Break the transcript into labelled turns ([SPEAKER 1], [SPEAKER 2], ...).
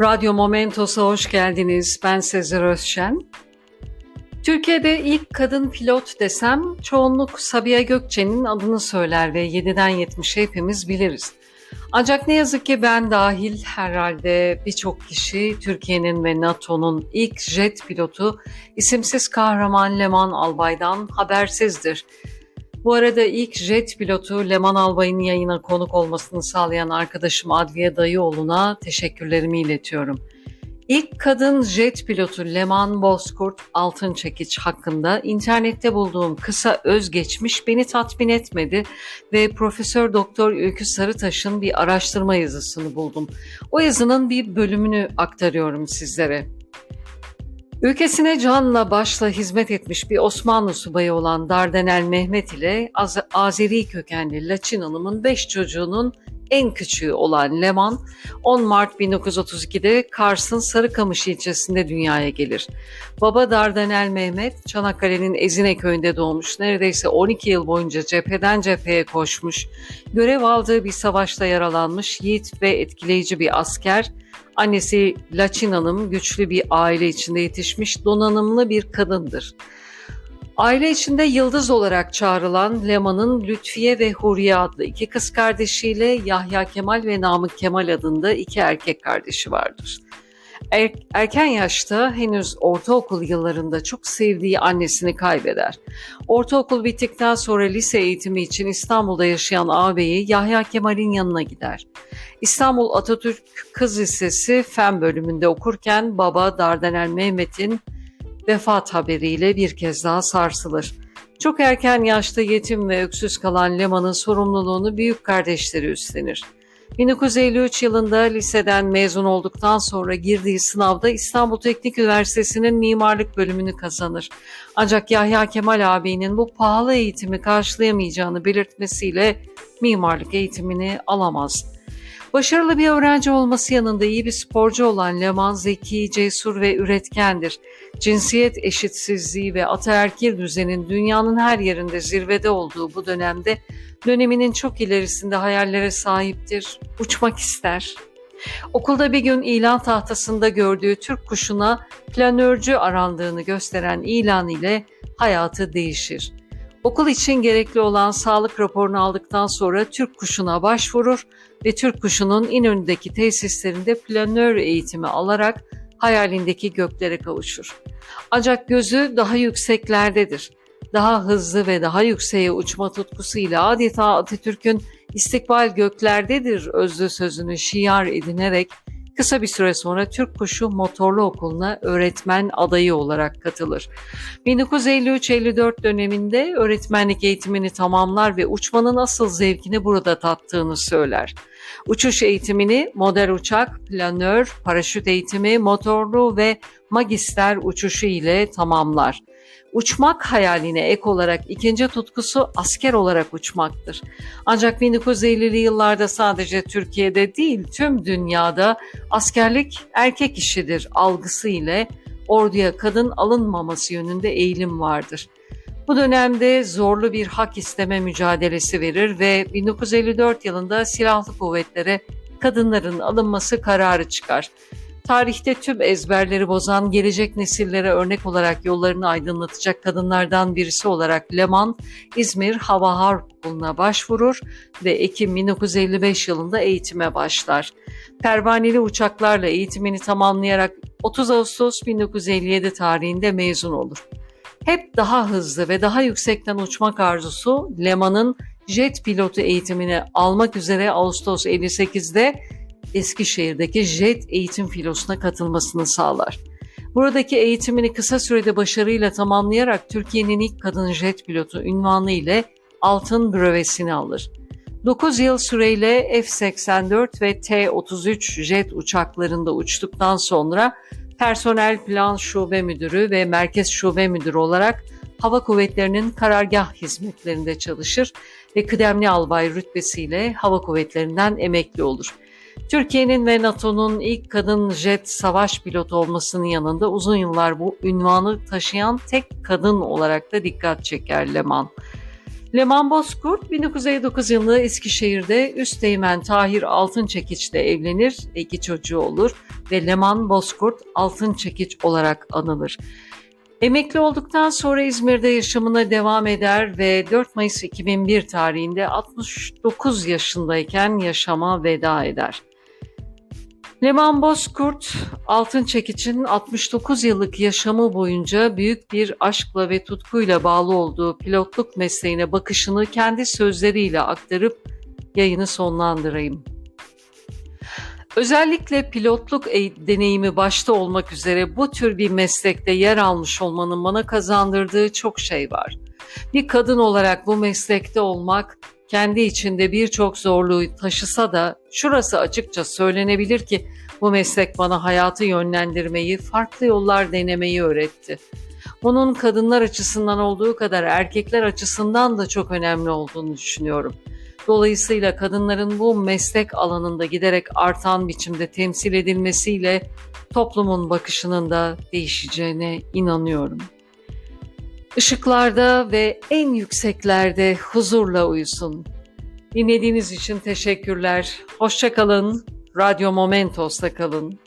[SPEAKER 1] Radyo Momentos'a hoş geldiniz. Ben Sezer Özşen. Türkiye'de ilk kadın pilot desem çoğunluk Sabiha Gökçen'in adını söyler ve 7'den 70'e hepimiz biliriz. Ancak ne yazık ki ben dahil herhalde birçok kişi Türkiye'nin ve NATO'nun ilk jet pilotu isimsiz kahraman Leman Albay'dan habersizdir. Bu arada ilk jet pilotu Leman Albay'ın yayına konuk olmasını sağlayan arkadaşım Adliye Dayıoğlu'na teşekkürlerimi iletiyorum. İlk kadın jet pilotu Leman Bozkurt Altın Çekiç hakkında internette bulduğum kısa özgeçmiş beni tatmin etmedi ve Profesör Doktor Ülkü Sarıtaş'ın bir araştırma yazısını buldum. O yazının bir bölümünü aktarıyorum sizlere. Ülkesine canla başla hizmet etmiş bir Osmanlı subayı olan Dardanel Mehmet ile Az Azeri kökenli Laçin Hanım'ın beş çocuğunun en küçüğü olan Leman 10 Mart 1932'de Kars'ın Sarıkamış ilçesinde dünyaya gelir. Baba Dardanel Mehmet Çanakkale'nin Ezine köyünde doğmuş. Neredeyse 12 yıl boyunca cepheden cepheye koşmuş. Görev aldığı bir savaşta yaralanmış yiğit ve etkileyici bir asker. Annesi Laçin Hanım güçlü bir aile içinde yetişmiş donanımlı bir kadındır. Aile içinde yıldız olarak çağrılan Leman'ın Lütfiye ve Huriye adlı iki kız kardeşiyle Yahya Kemal ve Namık Kemal adında iki erkek kardeşi vardır. Er, erken yaşta henüz ortaokul yıllarında çok sevdiği annesini kaybeder. Ortaokul bittikten sonra lise eğitimi için İstanbul'da yaşayan ağabeyi Yahya Kemal'in yanına gider. İstanbul Atatürk Kız Lisesi Fen bölümünde okurken baba Dardanel Mehmet'in vefat haberiyle bir kez daha sarsılır. Çok erken yaşta yetim ve öksüz kalan Leman'ın sorumluluğunu büyük kardeşleri üstlenir. 1953 yılında liseden mezun olduktan sonra girdiği sınavda İstanbul Teknik Üniversitesi'nin mimarlık bölümünü kazanır. Ancak Yahya Kemal abinin bu pahalı eğitimi karşılayamayacağını belirtmesiyle mimarlık eğitimini alamaz. Başarılı bir öğrenci olması yanında iyi bir sporcu olan Leman zeki, cesur ve üretkendir. Cinsiyet eşitsizliği ve ataerkil düzenin dünyanın her yerinde zirvede olduğu bu dönemde döneminin çok ilerisinde hayallere sahiptir, uçmak ister. Okulda bir gün ilan tahtasında gördüğü Türk kuşuna planörcü arandığını gösteren ilan ile hayatı değişir. Okul için gerekli olan sağlık raporunu aldıktan sonra Türk kuşuna başvurur ve Türk kuşunun İnönü'ndeki tesislerinde planör eğitimi alarak hayalindeki göklere kavuşur. Ancak gözü daha yükseklerdedir. Daha hızlı ve daha yükseğe uçma tutkusuyla adeta Atatürk'ün istikbal göklerdedir özlü sözünü şiar edinerek Kısa bir süre sonra Türk Kuşu Motorlu Okulu'na öğretmen adayı olarak katılır. 1953-54 döneminde öğretmenlik eğitimini tamamlar ve uçmanın asıl zevkini burada tattığını söyler. Uçuş eğitimini model uçak, planör, paraşüt eğitimi, motorlu ve magister uçuşu ile tamamlar. Uçmak hayaline ek olarak ikinci tutkusu asker olarak uçmaktır. Ancak 1950'li yıllarda sadece Türkiye'de değil tüm dünyada askerlik erkek işidir algısı ile orduya kadın alınmaması yönünde eğilim vardır. Bu dönemde zorlu bir hak isteme mücadelesi verir ve 1954 yılında silahlı kuvvetlere kadınların alınması kararı çıkar. Tarihte tüm ezberleri bozan, gelecek nesillere örnek olarak yollarını aydınlatacak kadınlardan birisi olarak Leman, İzmir Hava Harp Okulu'na başvurur ve Ekim 1955 yılında eğitime başlar. Pervaneli uçaklarla eğitimini tamamlayarak 30 Ağustos 1957 tarihinde mezun olur. Hep daha hızlı ve daha yüksekten uçmak arzusu Leman'ın jet pilotu eğitimini almak üzere Ağustos 58'de Eskişehir'deki jet eğitim filosuna katılmasını sağlar. Buradaki eğitimini kısa sürede başarıyla tamamlayarak Türkiye'nin ilk kadın jet pilotu ünvanı ile altın brevesini alır. 9 yıl süreyle F-84 ve T-33 jet uçaklarında uçtuktan sonra personel plan şube müdürü ve merkez şube müdürü olarak Hava Kuvvetleri'nin karargah hizmetlerinde çalışır ve kıdemli albay rütbesiyle Hava Kuvvetleri'nden emekli olur. Türkiye'nin ve NATO'nun ilk kadın jet savaş pilotu olmasının yanında uzun yıllar bu ünvanı taşıyan tek kadın olarak da dikkat çeker Leman. Leman Bozkurt 1959 yılında Eskişehir'de Üsteğmen Tahir Altınçekiç'le evlenir, iki çocuğu olur ve Leman Bozkurt Altınçekiç olarak anılır. Emekli olduktan sonra İzmir'de yaşamına devam eder ve 4 Mayıs 2001 tarihinde 69 yaşındayken yaşama veda eder. Leman Bozkurt, Altın Çekiç'in 69 yıllık yaşamı boyunca büyük bir aşkla ve tutkuyla bağlı olduğu pilotluk mesleğine bakışını kendi sözleriyle aktarıp yayını sonlandırayım. Özellikle pilotluk deneyimi başta olmak üzere bu tür bir meslekte yer almış olmanın bana kazandırdığı çok şey var. Bir kadın olarak bu meslekte olmak kendi içinde birçok zorluğu taşısa da şurası açıkça söylenebilir ki bu meslek bana hayatı yönlendirmeyi, farklı yollar denemeyi öğretti. Bunun kadınlar açısından olduğu kadar erkekler açısından da çok önemli olduğunu düşünüyorum. Dolayısıyla kadınların bu meslek alanında giderek artan biçimde temsil edilmesiyle toplumun bakışının da değişeceğine inanıyorum. Işıklarda ve en yükseklerde huzurla uyusun. Dinlediğiniz için teşekkürler. Hoşçakalın. Radyo Momentos'ta kalın.